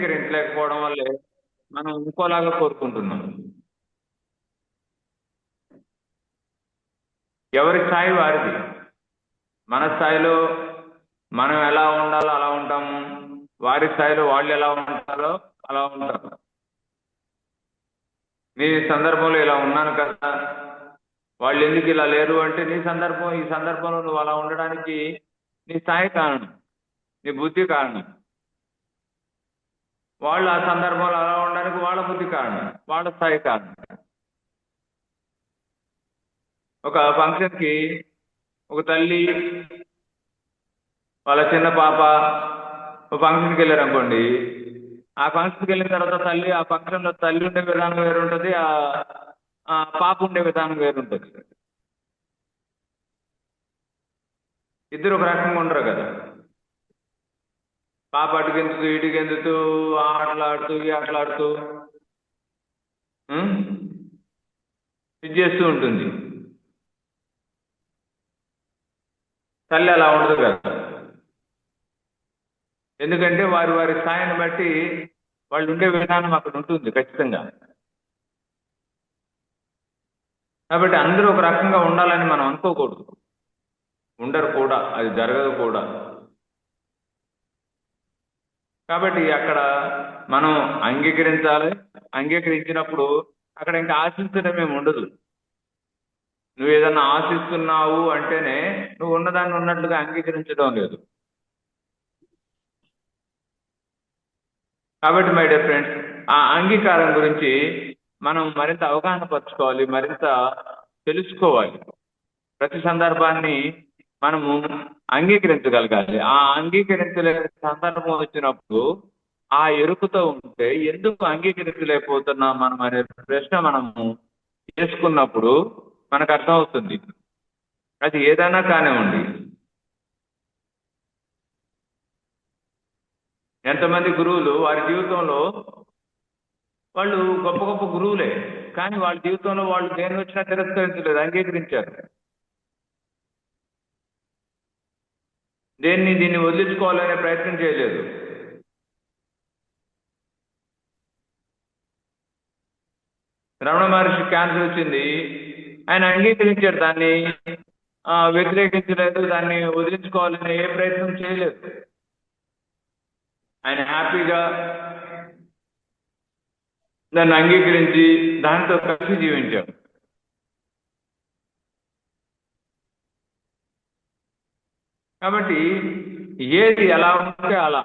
అంగీకరించలేకపోవడం వల్లే మనం ఇంకోలాగా కోరుకుంటున్నాం. ఎవరి స్థాయి వారిది. మన స్థాయిలో మనం ఎలా ఉండాలో అలా ఉంటాము. వారి స్థాయిలో వాళ్ళు ఎలా ఉంటారో అలా ఉంటారు నీ సందర్భంలో ఇలా ఉన్నాను కదా. వాళ్ళు ఎందుకు ఇలా లేరు అంటే నీ సందర్భం ఈ సందర్భంలో నువ్వు అలా ఉండడానికి నీ స్థాయి కారణం నీ బుద్ధి కారణం. వాళ్ళు ఆ సందర్భంలో అలా ఉండడానికి వాళ్ళ బుద్ధి కారణం వాళ్ళ స్థాయి కారణం. ఒక ఫంక్షన్కి ఒక తల్లి వాళ్ళ చిన్న పాప ఒక ఫంక్షన్కి వెళ్ళారు అనుకోండి ఆ ఫంక్షన్కి వెళ్ళిన తర్వాత తల్లి ఆ ఫంక్షన్లో తల్లి ఉండే విధానం వేరు ఉంటుంది ఆ ఆ పాప ఉండే విధానం వేరు ఉంటుంది ఇద్దరు ఒక రకంగా ఉండరు కదా. పాప అటుగెందుతూ ఇటుకెందుతూ ఆటలాడుతూ ఆటలాడుతూ ఇది చేస్తూ ఉంటుంది. తల్లి అలా ఉండదు కదా. ఎందుకంటే వారి వారి స్థాయిని బట్టి వాళ్ళు ఉండే విధానం అక్కడ ఉంటుంది ఖచ్చితంగా. కాబట్టి అందరూ ఒక రకంగా ఉండాలని మనం అనుకోకూడదు. ఉండరు కూడా అది జరగదు కూడా. కాబట్టి అక్కడ మనం అంగీకరించాలి. అంగీకరించినప్పుడు అక్కడ ఇంకా ఆశించడం ఏమి ఉండదు. నువ్వు ఏదన్నా ఆశిస్తున్నావు అంటేనే నువ్వు ఉన్నదాన్ని ఉన్నట్లుగా అంగీకరించడం లేదు. కాబట్టి మై డియర్ ఫ్రెండ్స్ ఆ అంగీకారం గురించి మనం మరింత అవగాహన పరచుకోవాలి మరింత తెలుసుకోవాలి. ప్రతి సందర్భాన్ని మనము అంగీకరించగలగాలి. ఆ అంగీకరించలేని సందర్భం వచ్చినప్పుడు ఆ ఎరుకుతో ఉంటే ఎందుకు అంగీకరించలేకపోతున్నాం మనం అనే ప్రశ్న మనము చేసుకున్నప్పుడు మనకు అర్థమవుతుంది. అది ఏదైనా కానివ్వండి. ఎంతమంది గురువులు వారి జీవితంలో వాళ్ళు గొప్ప గొప్ప గురువులే కానీ వాళ్ళ జీవితంలో వాళ్ళు దేని వచ్చినా తిరస్కరించలేదు అంగీకరించారు. దేన్ని దీన్ని వదిలించుకోవాలనే ప్రయత్నం చేయలేదు. రమణ మహర్షి క్యాన్సర్ వచ్చింది. ఆయన అంగీకరించారు దాన్ని. వ్యతిరేకించలేదు. దాన్ని వదిలించుకోవాలని ఏ ప్రయత్నం చేయలేదు. ఆయన హ్యాపీగా దాన్ని అంగీకరించి దాంతో కలిసి జీవించాడు కాబట్టి ఏది ఎలా ఉంటే అలా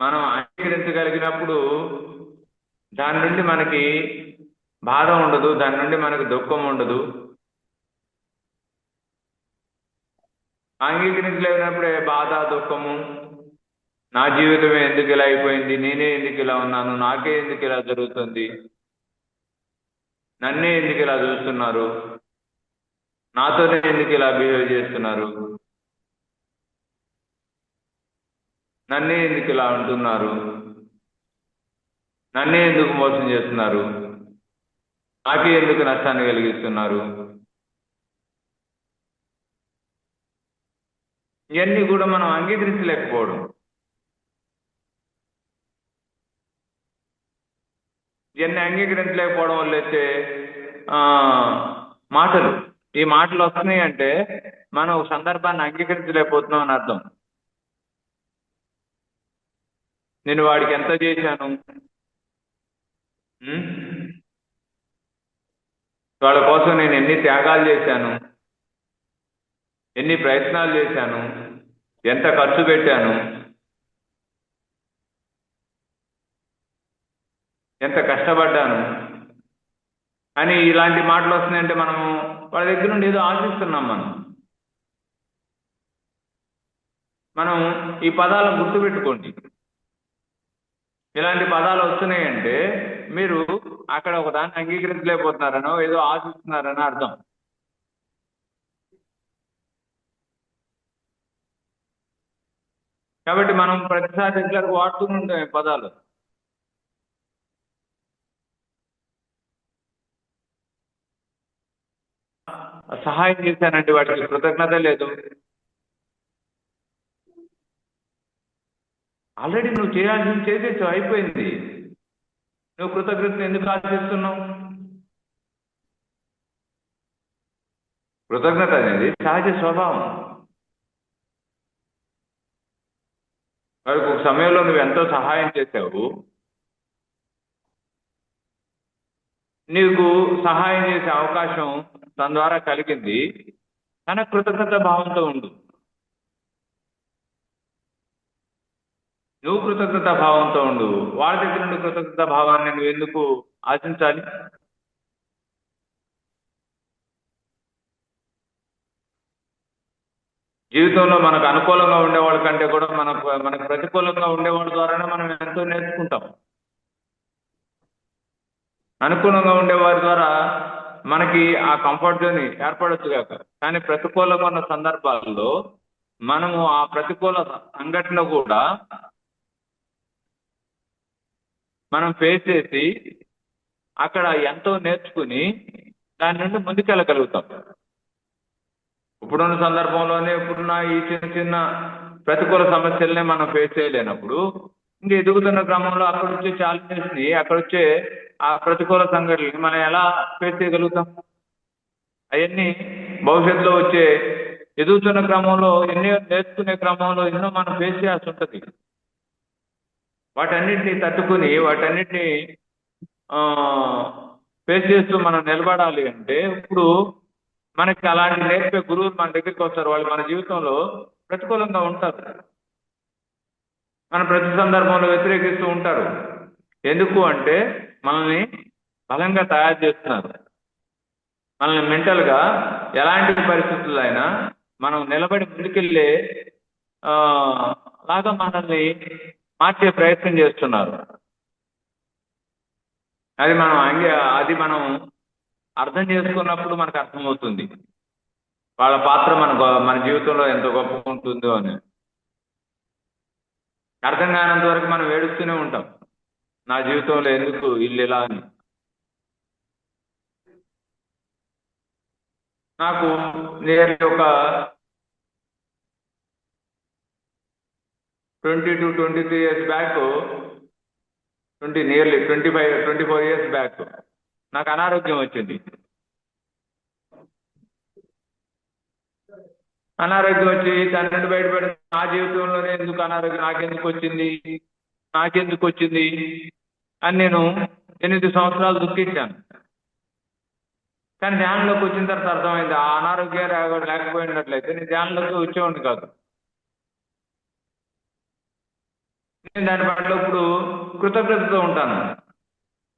మనం అంగీకరించగలిగినప్పుడు దాని నుండి మనకి బాధ ఉండదు దాని నుండి మనకి దుఃఖం ఉండదు. అంగీకరించలేనప్పుడే బాధ దుఃఖము నా జీవితమే ఎందుకు ఇలా అయిపోయింది నేనే ఎందుకు ఇలా ఉన్నాను నాకే ఎందుకు ఇలా జరుగుతుంది నన్నే ఎందుకు ఇలా చూస్తున్నారు నాతోనే ఎందుకు ఇలా బిహేవ్ చేస్తున్నారు నన్నే ఎందుకు ఇలా అంటున్నారు? నన్నే ఎందుకు మోసం చేస్తున్నారు? నాకే ఎందుకు నష్టాన్ని కలిగిస్తున్నారు? ఇవన్నీ కూడా మనం అంగీకరించలేకపోవడం. ఇవన్నీ అంగీకరించలేకపోవడం వల్ల అయితే ఆ, మాటలు. ఈ మాటలు వస్తున్నాయి అంటే మనం సందర్భాన్ని అంగీకరించలేకపోతున్నాం అని అర్థం. నేను వాడికి ఎంత చేశాను? వాళ్ళ కోసం నేను ఎన్ని త్యాగాలు చేశాను? ఎన్ని ప్రయత్నాలు చేశాను? ఎంత ఖర్చు పెట్టాను? ఎంత కష్టపడ్డాను? అని ఇలాంటి మాటలు వస్తున్నాయంటే మనము వాళ్ళ దగ్గర నుండి ఏదో ఆశిస్తున్నాం మనం. మనం ఈ పదాలను గుర్తుపెట్టుకోండి. ఇలాంటి పదాలు వస్తున్నాయంటే మీరు అక్కడ ఒక దాన్ని అంగీకరించలేకపోతున్నారనో ఏదో ఆశిస్తున్నారనో అర్థం. కాబట్టి మనం ప్రతిసారి రెగ్యులర్ వాడుతూనే ఉంటాం ఈ పదాలు. సహాయం చేశానంటే వాటికి కృతజ్ఞత లేదు. ఆల్రెడీ నువ్వు చేయాల్సింది చేసేసావు అయిపోయింది. నువ్వు కృతజ్ఞతను ఎందుకు ఆశిస్తున్నావు? కృతజ్ఞత అనేది సహజ స్వభావం. వాడికి ఒక సమయంలో నువ్వు ఎంతో సహాయం చేశావు నీకు సహాయం చేసే అవకాశం తన ద్వారా కలిగింది. తన కృతజ్ఞత భావంతో ఉండు. నువ్వు కృతజ్ఞత భావంతో ఉండు. వాళ్ళ దగ్గర నుండి కృతజ్ఞత భావాన్ని నువ్వు ఎందుకు ఆశించాలి? జీవితంలో మనకు అనుకూలంగా ఉండేవాళ్ళ కంటే కూడా మనకు మనకు ప్రతికూలంగా ఉండేవాళ్ళ ద్వారానే మనం ఎంతో నేర్చుకుంటాం. అనుకూలంగా ఉండేవారి ద్వారా మనకి ఆ కంఫర్ట్ జోన్ ఏర్పడొచ్చు కాక. కానీ ప్రతికూలంగా ఉన్న సందర్భాల్లో మనము ఆ ప్రతికూల సంఘటన కూడా మనం ఫేస్ చేసి అక్కడ ఎంతో నేర్చుకుని దాని నుండి ముందుకెళ్ళగలుగుతాం. ఇప్పుడున్న సందర్భంలోనే ఇప్పుడున్న ఈ చిన్న చిన్న ప్రతికూల సమస్యలనే మనం ఫేస్ చేయలేనప్పుడు ఇంకా ఎదుగుతున్న క్రమంలో అక్కడ వచ్చే ఛాలెంజెస్ని అక్కడ వచ్చే ఆ ప్రతికూల సంఘటనని మనం ఎలా ఫేస్ చేయగలుగుతాం? అవన్నీ భవిష్యత్తులో వచ్చే ఎదుగుతున్న క్రమంలో ఎన్నో నేర్చుకునే క్రమంలో ఎన్నో మనం ఫేస్ చేయాల్సి ఉంటుంది. వాటన్నింటినీ తట్టుకుని వాటన్నిటిని ఫేస్ చేస్తూ మనం నిలబడాలి అంటే ఇప్పుడు మనకి అలాంటి నేర్పే గురువులు మన దగ్గరికి వస్తారు. వాళ్ళు మన జీవితంలో ప్రతికూలంగా ఉంటారు. మన ప్రతి సందర్భంలో వ్యతిరేకిస్తూ ఉంటారు. ఎందుకు అంటే మనల్ని బలంగా తయారు చేస్తున్నారు. మనల్ని మెంటల్గా ఎలాంటి పరిస్థితుల్లో అయినా మనం నిలబడి ముందుకెళ్ళే ఆ, లాగా మనల్ని మార్చే ప్రయత్నం చేస్తున్నారు. అది మనం అంగే అది మనం అర్థం చేసుకున్నప్పుడు మనకు అర్థమవుతుంది. వాళ్ళ పాత్ర మన మన జీవితంలో ఎంత గొప్ప ఉంటుందో అని. అర్థం కానంత వరకు మనం ఏడుస్తూనే ఉంటాం. నా జీవితంలో ఎందుకు ఇల్లు ఇలా అని. నాకు నేను ఒక twenty two twenty three years back twenty nearly twenty five twenty four years back. నాకు అనారోగ్యం వచ్చింది. అనారోగ్యం వచ్చి దాని నుండి బయటపడి నా జీవితంలోనే ఎందుకు అనారోగ్యం నాకెందుకు వచ్చింది? నాకెందుకు వచ్చింది? అని నేను ఎనిమిది సంవత్సరాలు దుఃఖించాను. కానీ ధ్యానంలోకి వచ్చిన తర్వాత అర్థమైంది ఆ అనారోగ్యం లేకపోయినట్లయితే నేను ధ్యానంలోకి వచ్చేవాడిని కాదు. నేను దాని పట్ల ఇప్పుడు కృతజ్ఞతతో ఉంటాను.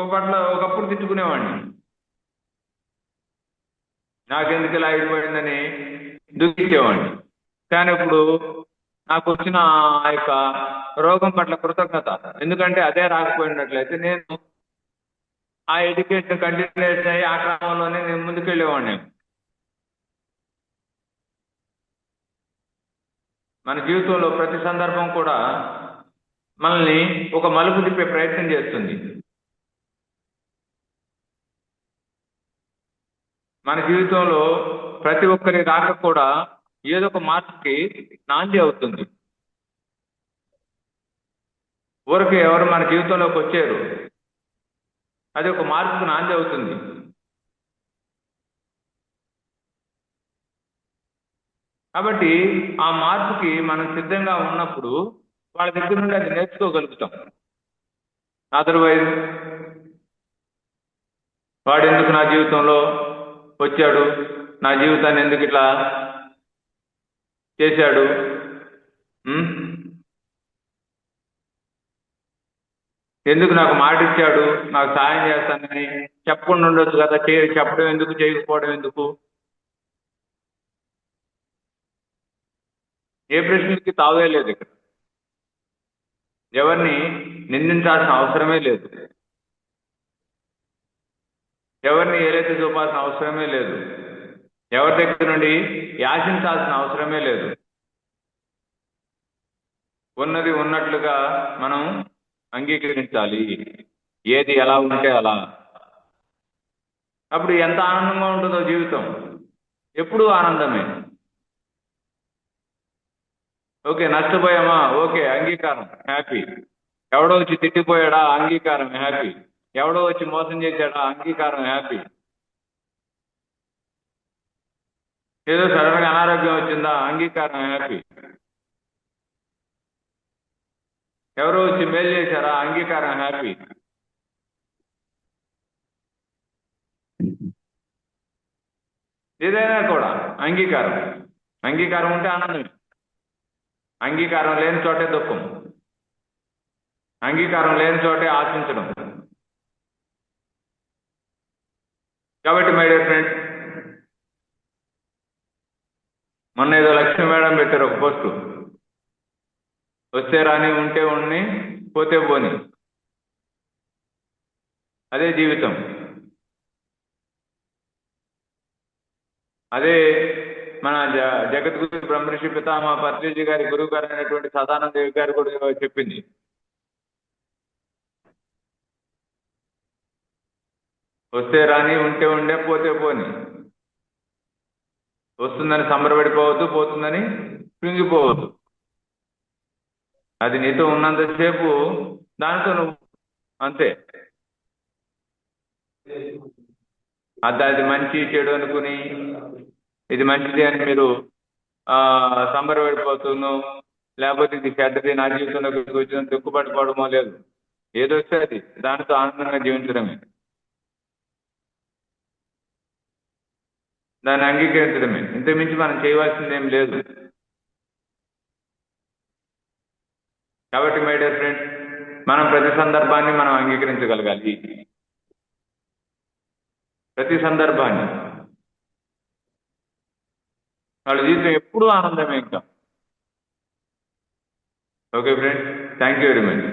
ఒక పట్ల ఒకప్పుడు తిట్టుకునేవాడిని. నాకెందుకు ఇలా అయిపోయిందని దుఃఖించేవాడిని. కానీ ఇప్పుడు నాకు వచ్చిన ఆ యొక్క రోగం పట్ల కృతజ్ఞత. ఎందుకంటే అదే రాకపోయినట్లయితే నేను ఆ ఎడ్యుకేషన్ కంటిన్యూ అయ్యి ఆ క్రమంలోనే నేను ముందుకెళ్ళేవాడిని. మన జీవితంలో ప్రతి సందర్భం కూడా మనల్ని ఒక మలుపు తిప్పే ప్రయత్నం చేస్తుంది. మన జీవితంలో ప్రతి ఒక్కరి రాక కూడా ఏదో ఒక మార్పుకి నాంది అవుతుంది. ఊరికి ఎవరు మన జీవితంలోకి వచ్చారు అది ఒక మార్పుకు నాంది అవుతుంది. కాబట్టి ఆ మార్పుకి మనం సిద్ధంగా ఉన్నప్పుడు వాళ్ళ దగ్గర నుండి అది నేర్చుకోగలుగుతాం. అదర్వైజ్ వాడు ఎందుకు నా జీవితంలో వచ్చాడు? నా జీవితాన్ని ఎందుకు ఇట్లా చేశాడు? ఎందుకు నాకు మాట ఇచ్చాడు? నాకు సాయం చేస్తానని చెప్పకుండా ఉండొచ్చు కదా. చే చెప్పడం ఎందుకు? చేయకపోవడం ఎందుకు? ఏ ప్రశ్నలకి తావే లేదు ఇక్కడ. ఎవరిని నిందించాల్సిన అవసరమే లేదు. ఎవరిని ఏలైతే చూపాల్సిన అవసరమే లేదు. ఎవరి దగ్గర నుండి యాచించాల్సిన అవసరమే లేదు. ఉన్నది ఉన్నట్లుగా మనం అంగీకరించాలి. ఏది ఎలా ఉంటే అలా. అప్పుడు ఎంత ఆనందంగా ఉంటుందో జీవితం. ఎప్పుడూ ఆనందమే. ఓకే నష్టపోయామా? ఓకే అంగీకారం హ్యాపీ. ఎవడో వచ్చి తిట్టిపోయాడా? అంగీకారం హ్యాపీ. ఎవడో వచ్చి మోసం చేశాడా? అంగీకారం హ్యాపీ. ఏదో సడన్గా అనారోగ్యం వచ్చిందా? అంగీకారం హ్యాపీ. ఎవరో వచ్చి మేలు చేశారా? అంగీకారం హ్యాపీ. ఏదైనా కూడా అంగీకారం. అంగీకారం ఉంటే ఆనందమే. అంగీకారం లేని చోటే దుఃఖం. అంగీకారం లేని చోటే ఆశించడం. కాబట్టి మై డియర్ ఫ్రెండ్ మొన్న ఏదో లక్ష్యం మేడం పెట్టారు ఒక పోస్టు. వస్తే రాని ఉంటే ఉండి పోతే పోని. అదే జీవితం. అదే మన జగద్గురు బ్రహ్మర్షి పితామహ పత్రిజీ గారి గురువు గారు అయినటువంటి సదానంద గారు కూడా చెప్పింది. వస్తే రాని ఉంటే ఉండే పోతే పోని. వస్తుందని సంబరపడిపోవద్దు పోతుందని కృంగిపోవద్దు. అది నీతో ఉన్నంతసేపు దానితో నువ్వు అంతే. అది అది మంచి చెడు అనుకుని ఇది మంచిది అని మీరు ఆ సంబరపడిపోతున్నావు లేకపోతే ఇది చెడ్డది నా జీవితంలోకి వచ్చిన దుఃఖపడిపోవడమో లేదు. ఏదో వస్తే అది దానితో ఆనందంగా జీవించడమే. దాన్ని అంగీకరించడమే. ఇంతకుమించి మనం చేయవలసింది ఏం లేదు. కాబట్టి మై డియర్ ఫ్రెండ్స్ మనం ప్రతి సందర్భాన్ని మనం అంగీకరించగలగాలి. ప్రతి సందర్భాన్ని. వాళ్ళ జీవితం ఎప్పుడూ ఆనందమే ఇంకా. Okay friend thank you very much